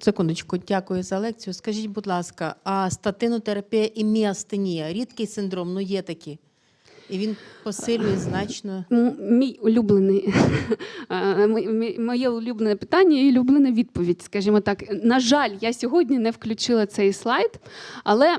Секундочку, дякую за лекцію. Скажіть, будь ласка, а статинотерапія і міастенія рідкий синдром, ну є такі. І він посилює значно. Мій улюблений моє улюблене питання і улюблена відповідь. Скажімо так, на жаль, я сьогодні не включила цей слайд, але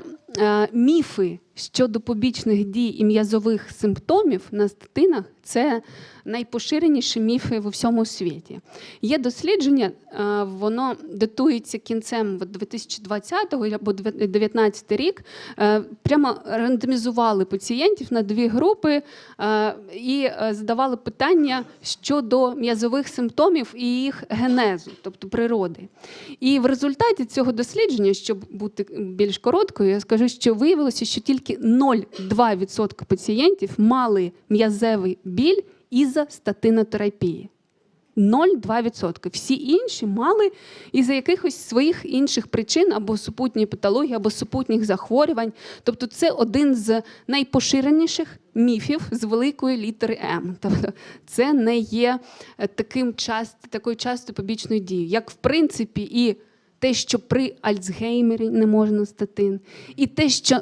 міфи щодо побічних дій і м'язових симптомів на статинах це найпоширеніші міфи в усьому світі. Є дослідження, е, воно датується кінцем 2020 або 2019 рік. Е, Прямо рандомізували пацієнтів на дві групи е, і е, задавали питання щодо м'язових симптомів і їх генезу, тобто природи. І в результаті цього дослідження, щоб бути більш короткою, я скажу, що виявилося, що тільки 0,2% пацієнтів мали м'язевий біль із-за статинотерапії. 0,2%. Всі інші мали із-за якихось своїх інших причин або супутньої патології, або супутніх захворювань. Тобто це один з найпоширеніших міфів з великої літери М. Тобто це не є е, таким част, такою часто побічною дією, як в принципі і. Те, що при Альцгеймері не можна статин, і те, що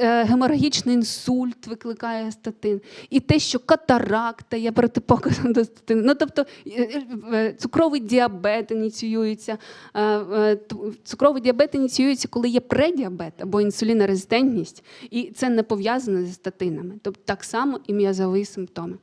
е, геморагічний інсульт викликає статин, і те, що катаракта є протипоказом до статин. Ну тобто е, е, цукровий діабет ініціюється. е, е, Цукровий діабет ініціюється, коли є предіабет або інсулінорезистентність, і це не пов'язано зі статинами. Тобто так само і м'язові симптоми.